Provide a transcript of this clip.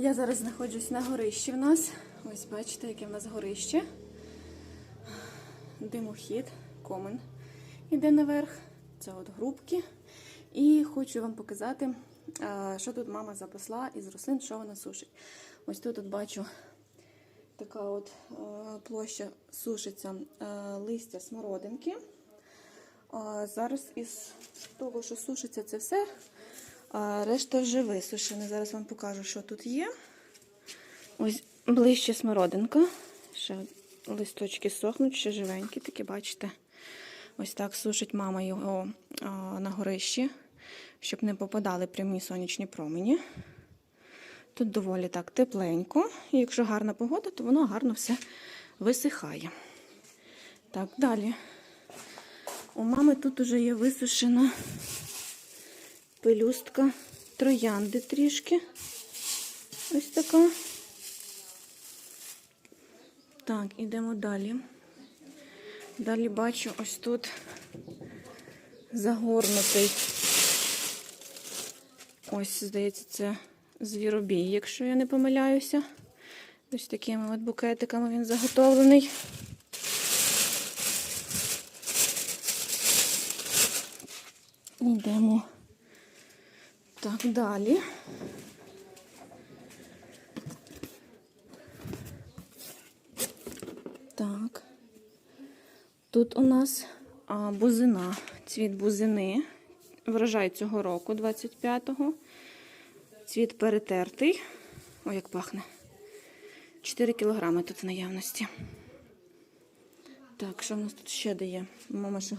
Я зараз знаходжусь на горищі в нас. Ось бачите, яке в нас горище. Димохід, комен іде наверх. Це от грубки. І хочу вам показати, що тут мама запасла із рослин, що вона сушить. Ось тут от бачу така от е, площа сушиться е, листя смородинки. Зараз із того, що сушиться це все, решта вже висушена. Зараз вам покажу, що тут є. Ось ближче смородинка. Ще листочки сохнуть, ще живенькі, такі, бачите. Ось так сушить мама його на горищі, щоб не попадали прямі сонячні промені. Тут доволі так тепленько. І якщо гарна погода, то воно гарно все висихає. Так, далі. У мами тут уже є висушена пелюстка троянди трішки. Ось така. Так, ідемо далі. Далі бачу ось тут загорнутий. Ось, здається, це звіробій, якщо я не помиляюся. Ось такими от букетиками він заготовлений. Йдемо. Так, далі. Так. Тут у нас а, бузина, цвіт бузини. Врожай цього року, 25-го. Цвіт перетертий. Ой, як пахне. 4 кілограми тут в наявності. Так, що в нас тут ще дає? Мама ще